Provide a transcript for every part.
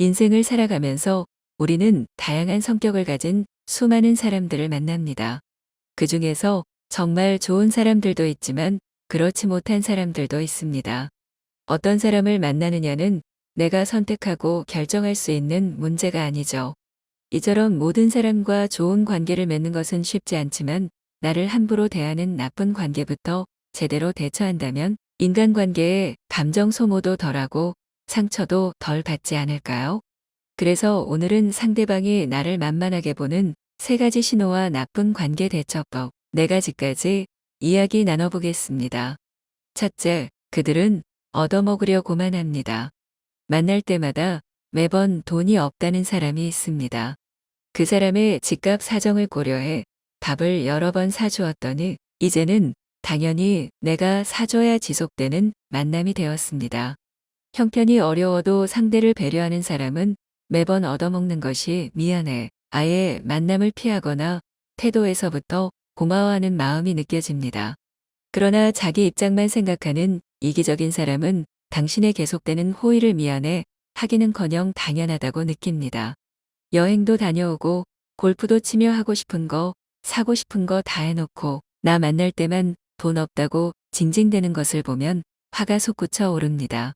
인생을 살아가면서 우리는 다양한 성격을 가진 수많은 사람들을 만납니다. 그 중에서 정말 좋은 사람들도 있지만 그렇지 못한 사람들도 있습니다. 어떤 사람을 만나느냐는 내가 선택하고 결정할 수 있는 문제가 아니죠. 이처럼 모든 사람과 좋은 관계를 맺는 것은 쉽지 않지만 나를 함부로 대하는 나쁜 관계부터 제대로 대처한다면 인간관계에 감정 소모도 덜하고 상처도 덜 받지 않을까요? 그래서 오늘은 상대방이 나를 만만하게 보는 세 가지 신호와 나쁜 관계 대처법 네 가지까지 이야기 나눠보겠습니다. 첫째, 그들은 얻어먹으려고만 합니다. 만날 때마다 매번 돈이 없다는 사람이 있습니다. 그 사람의 집값 사정을 고려해 밥을 여러 번 사주었더니 이제는 당연히 내가 사줘야 지속되는 만남이 되었습니다. 형편이 어려워도 상대를 배려하는 사람은 매번 얻어먹는 것이 미안해. 아예 만남을 피하거나 태도에서부터 고마워하는 마음이 느껴집니다. 그러나 자기 입장만 생각하는 이기적인 사람은 당신의 계속되는 호의를 미안해 하기는커녕 당연하다고 느낍니다. 여행도 다녀오고 골프도 치며 하고 싶은 거, 사고 싶은 거 다 해놓고 나 만날 때만 돈 없다고 징징대는 것을 보면 화가 솟구쳐 오릅니다.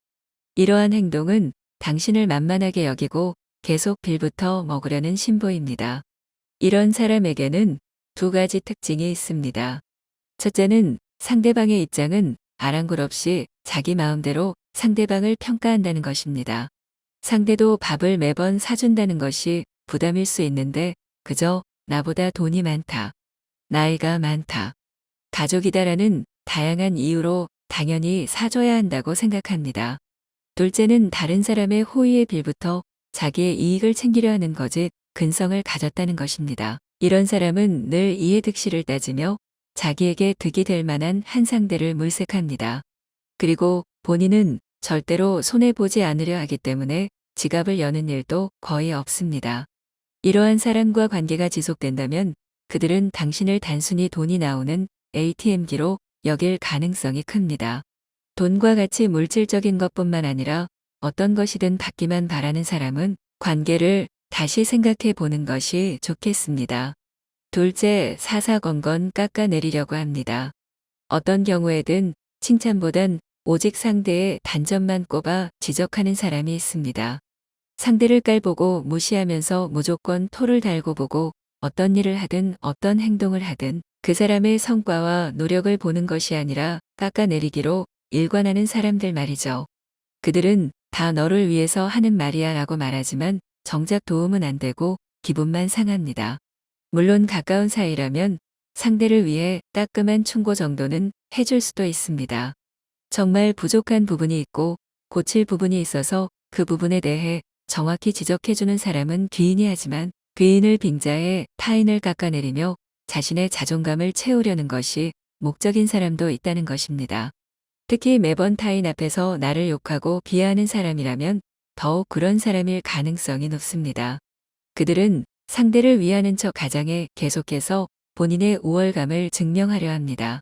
이러한 행동은 당신을 만만하게 여기고 계속 빌부터 먹으려는 신보입니다. 이런 사람에게는 두 가지 특징이 있습니다. 첫째는 상대방의 입장은 아랑곳 없이 자기 마음대로 상대방을 평가한다는 것입니다. 상대도 밥을 매번 사준다는 것이 부담일 수 있는데 그저 나보다 돈이 많다. 나이가 많다. 가족이다라는 다양한 이유로 당연히 사줘야 한다고 생각합니다. 둘째는 다른 사람의 호의의 빌부터 자기의 이익을 챙기려 하는 것에 근성을 가졌다는 것입니다. 이런 사람은 늘 이해득실을 따지며 자기에게 득이 될 만한 한 상대를 물색합니다. 그리고 본인은 절대로 손해보지 않으려 하기 때문에 지갑을 여는 일도 거의 없습니다. 이러한 사람과 관계가 지속된다면 그들은 당신을 단순히 돈이 나오는 ATM기로 여길 가능성이 큽니다. 돈과 같이 물질적인 것뿐만 아니라 어떤 것이든 받기만 바라는 사람은 관계를 다시 생각해 보는 것이 좋겠습니다. 둘째, 사사건건 깎아내리려고 합니다. 어떤 경우에든 칭찬보단 오직 상대의 단점만 꼽아 지적하는 사람이 있습니다. 상대를 깔보고 무시하면서 무조건 토를 달고 보고 어떤 일을 하든 어떤 행동을 하든 그 사람의 성과와 노력을 보는 것이 아니라 깎아내리기로 일관하는 사람들 말이죠. 그들은 다 너를 위해서 하는 말이야 라고 말하지만 정작 도움은 안 되고 기분만 상합니다. 물론 가까운 사이라면 상대를 위해 따끔한 충고 정도는 해줄 수도 있습니다. 정말 부족한 부분이 있고 고칠 부분이 있어서 그 부분에 대해 정확히 지적해주는 사람은 귀인이 하지만 귀인을 빙자해 타인을 깎아내리며 자신의 자존감을 채우려는 것이 목적인 사람도 있다는 것입니다. 특히 매번 타인 앞에서 나를 욕하고 비하하는 사람이라면 더욱 그런 사람일 가능성이 높습니다. 그들은 상대를 위하는 척 가장에 계속해서 본인의 우월감을 증명하려 합니다.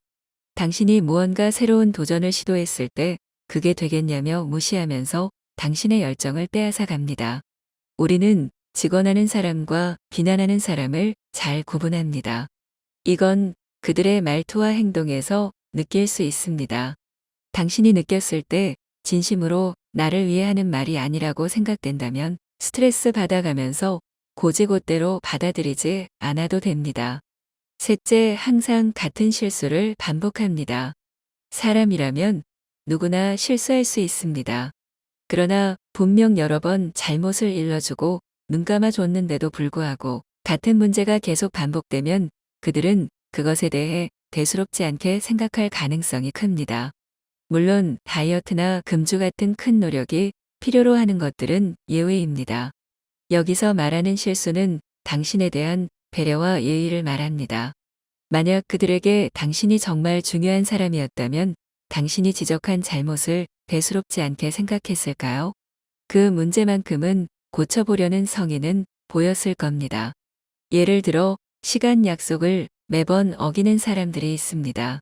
당신이 무언가 새로운 도전을 시도했을 때 그게 되겠냐며 무시하면서 당신의 열정을 빼앗아 갑니다. 우리는 직언하는 사람과 비난하는 사람을 잘 구분합니다. 이건 그들의 말투와 행동에서 느낄 수 있습니다. 당신이 느꼈을 때 진심으로 나를 위해 하는 말이 아니라고 생각된다면 스트레스 받아가면서 고지고대로 받아들이지 않아도 됩니다. 셋째, 항상 같은 실수를 반복합니다. 사람이라면 누구나 실수할 수 있습니다. 그러나 분명 여러 번 잘못을 일러주고 눈 감아줬는데도 불구하고 같은 문제가 계속 반복되면 그들은 그것에 대해 대수롭지 않게 생각할 가능성이 큽니다. 물론 다이어트나 금주 같은 큰 노력이 필요로 하는 것들은 예외입니다. 여기서 말하는 실수는 당신에 대한 배려와 예의를 말합니다. 만약 그들에게 당신이 정말 중요한 사람이었다면 당신이 지적한 잘못을 대수롭지 않게 생각했을까요? 그 문제만큼은 고쳐보려는 성의는 보였을 겁니다. 예를 들어 시간 약속을 매번 어기는 사람들이 있습니다.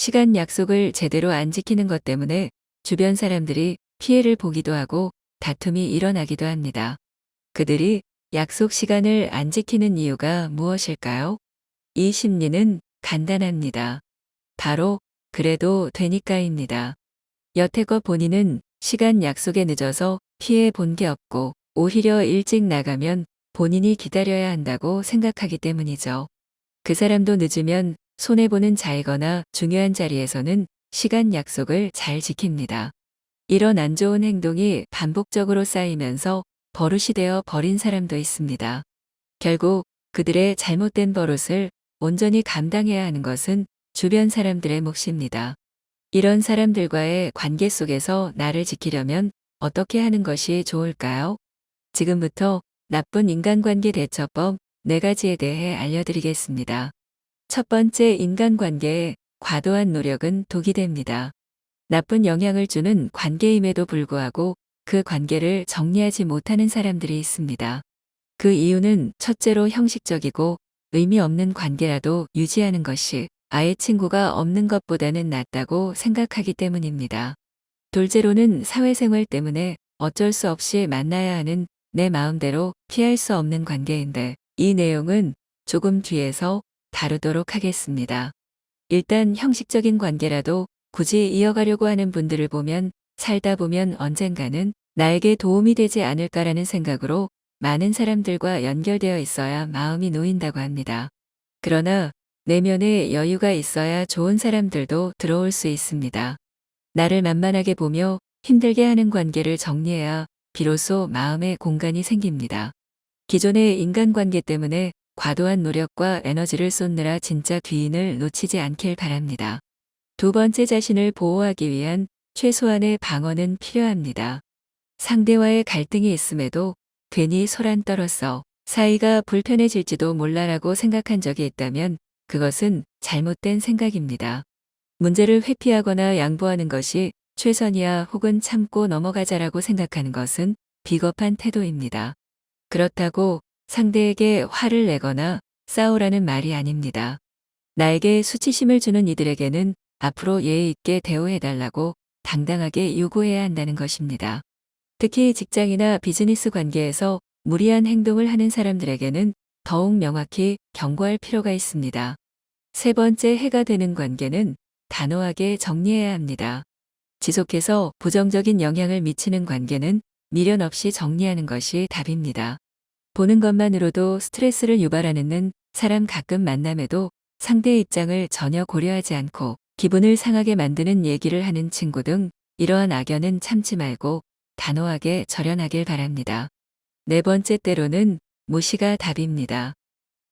시간 약속을 제대로 안 지키는 것 때문에 주변 사람들이 피해를 보기도 하고 다툼이 일어나기도 합니다. 그들이 약속 시간을 안 지키는 이유가 무엇일까요? 이 심리는 간단합니다. 바로 그래도 되니까입니다. 여태껏 본인은 시간 약속에 늦어서 피해 본 게 없고 오히려 일찍 나가면 본인이 기다려야 한다고 생각하기 때문이죠. 그 사람도 늦으면 손해보는 자이거나 중요한 자리에서는 시간 약속을 잘 지킵니다. 이런 안 좋은 행동이 반복적으로 쌓이면서 버릇이 되어 버린 사람도 있습니다. 결국 그들의 잘못된 버릇을 온전히 감당해야 하는 것은 주변 사람들의 몫입니다. 이런 사람들과의 관계 속에서 나를 지키려면 어떻게 하는 것이 좋을까요? 지금부터 나쁜 인간관계 대처법 4가지에 대해 알려드리겠습니다. 첫 번째 인간관계에 과도한 노력은 독이 됩니다. 나쁜 영향을 주는 관계임에도 불구하고 그 관계를 정리하지 못하는 사람들이 있습니다. 그 이유는 첫째로 형식적이고 의미 없는 관계라도 유지하는 것이 아예 친구가 없는 것보다는 낫다고 생각하기 때문입니다. 둘째로는 사회생활 때문에 어쩔 수 없이 만나야 하는 내 마음대로 피할 수 없는 관계인데 이 내용은 조금 뒤에서 다루도록 하겠습니다. 일단 형식적인 관계라도 굳이 이어가려고 하는 분들을 보면 살다 보면 언젠가는 나에게 도움이 되지 않을까라는 생각으로 많은 사람들과 연결되어 있어야 마음이 놓인다고 합니다. 그러나 내면에 여유가 있어야 좋은 사람들도 들어올 수 있습니다. 나를 만만하게 보며 힘들게 하는 관계를 정리해야 비로소 마음의 공간이 생깁니다. 기존의 인간관계 때문에 과도한 노력과 에너지를 쏟느라 진짜 귀인을 놓치지 않길 바랍니다. 두 번째 자신을 보호하기 위한 최소한의 방어는 필요합니다. 상대와의 갈등이 있음에도 괜히 소란 떨어서 사이가 불편해질지도 몰라라고 생각한 적이 있다면 그것은 잘못된 생각입니다. 문제를 회피하거나 양보하는 것이 최선이야 혹은 참고 넘어가자라고 생각하는 것은 비겁한 태도입니다. 그렇다고 상대에게 화를 내거나 싸우라는 말이 아닙니다. 나에게 수치심을 주는 이들에게는 앞으로 예의 있게 대우해달라고 당당하게 요구해야 한다는 것입니다. 특히 직장이나 비즈니스 관계에서 무리한 행동을 하는 사람들에게는 더욱 명확히 경고할 필요가 있습니다. 세 번째 해가 되는 관계는 단호하게 정리해야 합니다. 지속해서 부정적인 영향을 미치는 관계는 미련 없이 정리하는 것이 답입니다. 보는 것만으로도 스트레스를 유발하는 사람 가끔 만남에도 상대의 입장을 전혀 고려하지 않고 기분을 상하게 만드는 얘기를 하는 친구 등 이러한 악연은 참지 말고 단호하게 절연하길 바랍니다. 네 번째 때로는 무시가 답입니다.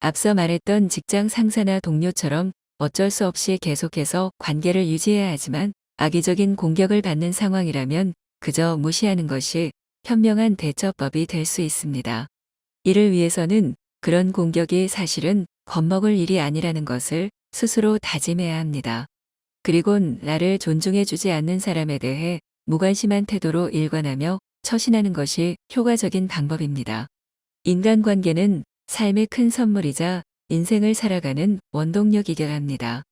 앞서 말했던 직장 상사나 동료처럼 어쩔 수 없이 계속해서 관계를 유지해야 하지만 악의적인 공격을 받는 상황이라면 그저 무시하는 것이 현명한 대처법이 될 수 있습니다. 이를 위해서는 그런 공격이 사실은 겁먹을 일이 아니라는 것을 스스로 다짐해야 합니다. 그리곤 나를 존중해주지 않는 사람에 대해 무관심한 태도로 일관하며 처신하는 것이 효과적인 방법입니다. 인간관계는 삶의 큰 선물이자 인생을 살아가는 원동력이겨 합니다.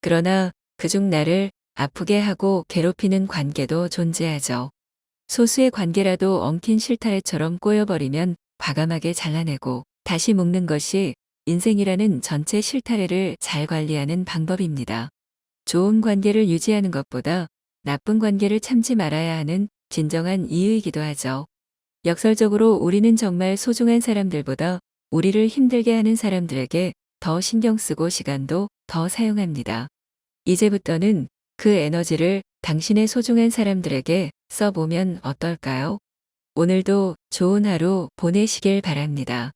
그러나 그중 나를 아프게 하고 괴롭히는 관계도 존재하죠. 소수의 관계라도 엉킨 실타래처럼 꼬여버리면 과감하게 잘라내고 다시 묶는 것이 인생이라는 전체 실타래를 잘 관리하는 방법입니다. 좋은 관계를 유지하는 것보다 나쁜 관계를 참지 말아야 하는 진정한 이유이기도 하죠. 역설적으로 우리는 정말 소중한 사람들보다 우리를 힘들게 하는 사람들에게 더 신경 쓰고 시간도 더 사용합니다. 이제부터는 그 에너지를 당신의 소중한 사람들에게 써보면 어떨까요? 오늘도 좋은 하루 보내시길 바랍니다.